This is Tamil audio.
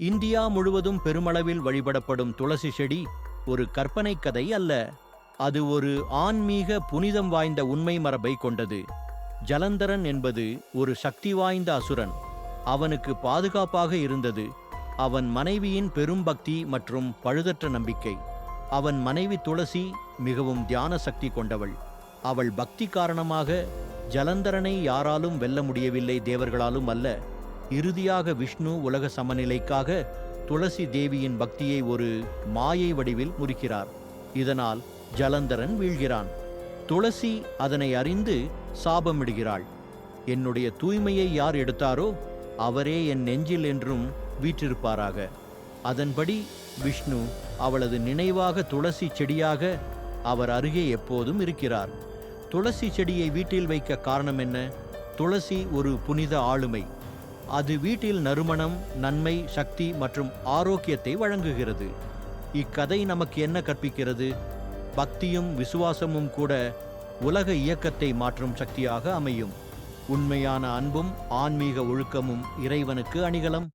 இந்தியா முழுவதும் பெருமளவில் வழிபடப்படும் துளசி செடி ஒரு கற்பனை கதை அல்ல. அது ஒரு ஆன்மீக புனிதம் வாய்ந்த உண்மை மரபை கொண்டது. ஜலந்தரன் என்பது ஒரு சக்தி வாய்ந்த அசுரன். அவனுக்கு பாதுகாப்பாக இருந்தது. அவன் மனைவியின் பெரும் பக்தி மற்றும் பழுதற்ற நம்பிக்கை. அவன் மனைவி துளசி மிகவும் தியான சக்தி கொண்டவள். அவள் பக்தி காரணமாக ஜலந்தரனை யாராலும் வெல்ல முடியவில்லை தேவர்களாலும் அல்ல. இறுதியாக விஷ்ணு உலக சமநிலைக்காக துளசி தேவியின் பக்தியை ஒரு மாயை வடிவில் முறிக்கிறார். இதனால் ஜலந்தரன் வீழ்கிறான். துளசி அதனை அறிந்து சாபமிடுகிறாள். என்னுடைய தூய்மையை யார் எடுத்தாரோ அவரே என் நெஞ்சில் என்றும் வீற்றிருப்பாராக. அதன்படி விஷ்ணு அவளது நினைவாக துளசி செடியாக அவர் அருகே எப்போதும் இருக்கிறார். துளசி செடியை வீட்டில் வைக்க காரணம் என்ன? துளசி ஒரு புனித ஆளுமை. அது வீட்டில் நறுமணம் நன்மை சக்தி மற்றும் ஆரோக்கியத்தை வழங்குகிறது. இக்கதை நமக்கு என்ன கற்பிக்கிறது? பக்தியும் விசுவாசமும் கூட உலக இயக்கத்தை மாற்றும் சக்தியாக அமையும். உண்மையான அன்பும் ஆன்மீக ஒழுக்கமும் இறைவனுக்கு அணிகலம்.